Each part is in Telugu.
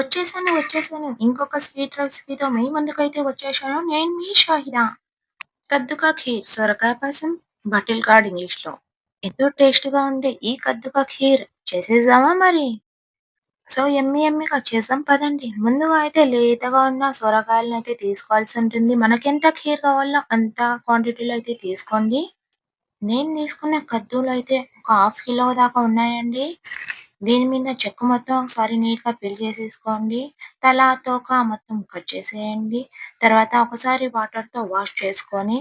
వచ్చేసాను వచ్చేసాను. ఇంకొక స్వీట్ రెసిపీతో మీ ముందుకైతే వచ్చేసాను. నేను మీ షాహిదా. కద్దుకా ఖీర్ సొరకాయ పాసం బటిల్ గార్డ్ ఇంగ్లీష్లో. ఎంతో టేస్ట్గా ఉండే ఈ కద్దుకా ఖీర్ చేసేద్దామా మరి? సో ఎమ్మి ఎమ్మిగా చేసాం పదండి. ముందుగా అయితే లేతగా ఉన్న సొరకాయలను అయితే తీసుకోవాల్సి ఉంటుంది. మనకి ఎంత ఖీర్ కావాలో అంత క్వాంటిటీలో అయితే తీసుకోండి. నేను తీసుకున్న కద్దులు అయితే ఒక హాఫ్ కిలో దాకా ఉన్నాయండి. దీని మీద చెక్కు మొత్తం ఒకసారి నీట్గా ఫిల్ చేసేసుకోండి. తల, తోక మొత్తం కట్ చేసేయండి. తర్వాత ఒకసారి వాటర్తో వాష్ చేసుకొని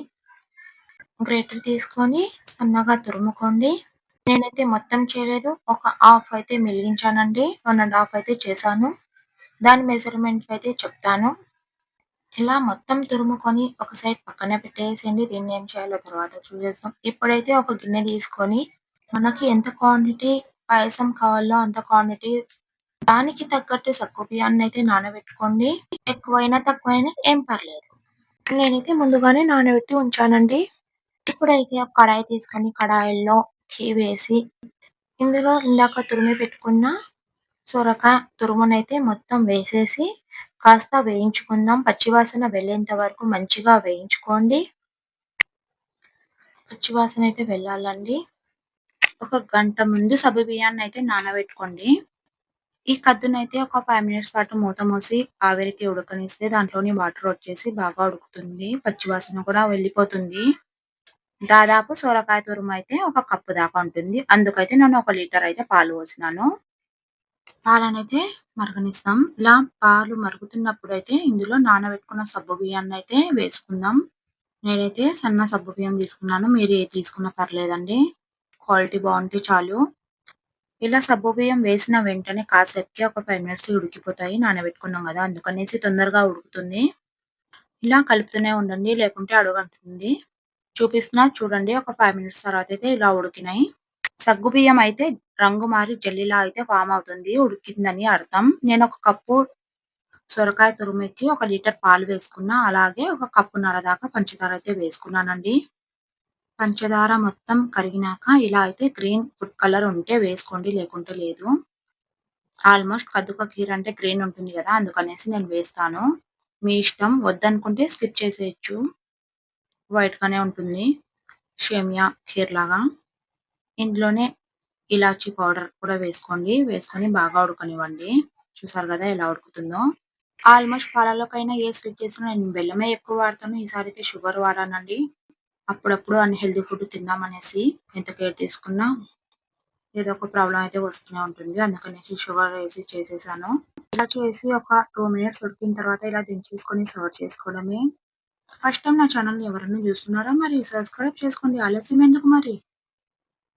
గ్రేటర్ తీసుకొని సన్నగా తురుముకోండి. నేనైతే మొత్తం చేయలేదు. ఒక హాఫ్ అయితే మిగిలించానండి. వన్ అండ్ హాఫ్ అయితే చేశాను. దాని మెజర్‌మెంట్ అయితే చెప్తాను. ఇలా మొత్తం తురుముకొని ఒక సైడ్ పక్కన పెట్టేసేయండి. దీన్ని ఏం చేయాలో తర్వాత చూసేస్తాం ఇప్పుడైతే ఒక గిన్నె తీసుకొని మనకి ఎంత క్వాంటిటీ పాయసం కావాలో అంత క్వాంటిటీ దానికి తగ్గట్టు బియ్యాన్ని అయితే నానబెట్టుకోండి. ఎక్కువైనా తక్కువైనా ఏం పర్లేదు. నేనైతే ముందుగానే నానబెట్టి ఉంచానండి. ఇప్పుడైతే ఒక కడాయి తీసుకొని కడాయిలో ఘీ వేసి ఇందులో ఇందాక తురిమి పెట్టుకున్న సొరకాయ తురుమునైతే మొత్తం వేసేసి కాస్త వేయించుకుందాం. పచ్చివాసన వెళ్ళేంత వరకు మంచిగా వేయించుకోండి. పచ్చివాసన అయితే వెళ్ళాలండి. ఒక గంట ముందు బియ్యాన్ని అయితే నానబెట్టుకోండి. ఈ కద్దునైతే ఒక ఫైవ్ మినిట్స్ పాటు మూత మూసి ఆవిరికి ఉడకనిస్తే దాంట్లోని వాటర్ వచ్చేసి బాగా ఉడుకుతుంది. పచ్చివాసన కూడా వెళ్ళిపోతుంది. దాదాపు సొరకాయ తురుము అయితే ఒక కప్పు దాకా ఉంటుంది. అందుకైతే నేను ఒక లీటర్ అయితే పాలు పోసినాను. పాలనైతే మరగనిస్తాం. ఇలా పాలు మరుగుతున్నప్పుడు అయితే ఇందులో నానబెట్టుకున్న సబ్బు బియ్యాన్ని అయితే వేసుకుందాం. నేనైతే సన్న సబ్బు బియ్యం తీసుకున్నాను. మీరు ఏ తీసుకున్నా పర్లేదండి. క్వాలిటీ బాగుంటే చాలు. ఇలా సబ్బు బియ్యం వేసిన వెంటనే కాసేపుకి ఒక ఫైవ్ మినిట్స్ ఉడికిపోతాయి నానబెట్టుకున్నాం కదా అందుకనేసి తొందరగా ఉడుకుతుంది. ఇలా కలుపుతూనే ఉండండి లేకుంటే అడుగంటుంది. చూపిస్తున్నా చూడండి ఒక ఫైవ్ మినిట్స్ తర్వాత అయితే ఇలా ఉడికినాయి. సగ్గు బియ్యం అయితే రంగు మారి జల్లిలా అయితే ఫామ్ అవుతుంది ఉడికిందని అర్థం. నేను ఒక కప్పు సొరకాయ తురుముకి ఒక లీటర్ పాలు వేసుకున్నా అలాగే ఒక కప్పున్నర దాకా పంచదార అయితే వేసుకున్నానండి. పంచదార మొత్తం కరిగినాక ఇలా అయితే గ్రీన్ ఫుడ్ కలర్ ఉంటే వేసుకోండి లేకుంటే లేదు. ఆల్మోస్ట్ కద్దుక కీర అంటే గ్రీన్ ఉంటుంది కదా అందుకనేసి నేను వేస్తాను. మీ ఇష్టం వద్దనుకుంటే స్కిప్ చేసేయచ్చు. వైట్గానే ఉంటుంది షేమియా ఖీర్ లాగా. ఇందులోనే ఇలాచీ పౌడర్ కూడా వేసుకోండి వేసుకొని బాగా ఉడకనివ్వండి. చూసారు కదా ఎలా ఉడుకుతుందో. ఆల్మోస్ట్ పాలలోకైనా ఏ స్వీట్ చేసినా నేను బెల్లమే ఎక్కువ వాడతాను ఈసారి అయితే షుగర్ వాడానండి. అప్పుడప్పుడు అన్‌హెల్తీ ఫుడ్ తిందామనేసి ఎంత కేర్ తీసుకున్నా ఏదో ఒక ప్రాబ్లం అయితే వస్తూనే ఉంటుంది. అందుకనేసి షుగర్ వేసి చేసేసాను. ఇలా చేసి ఒక టూ మినిట్స్ ఉడికిన తర్వాత ఇలా దించేసుకొని సర్వ్ చేసుకోవడమే. ఫస్ట్ టైం నా ఛానల్‌ని ఎవరైనా చూస్తున్నారా మరి సబ్స్క్రైబ్ చేసుకోండి. ఆలస్యం ఎందుకు మరి?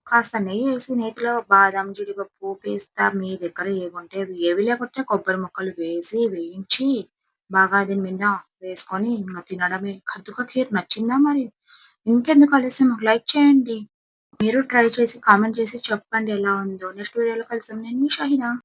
కాస్త నెయ్యి వేసి నేతిలో బాదం, జీడిపప్పు, పేస్తా మీ దగ్గర ఏవుంటే అవి ఏవి లేకుంటే కొబ్బరి ముక్కలు వేసి వేయించి బాగా దీని మీద వేసుకొని ఇంకా తినడమే. కద్దుక కీర్ నచ్చిందా మరి? ఇంకెందుకు ఆలస్యం? ఒక లైక్ చేయండి. మీరు ట్రై చేసి కామెంట్ చేసి చెప్పండి ఎలా ఉందో. నెక్స్ట్ వీడియోలో కలుద్దాం. నేను మీ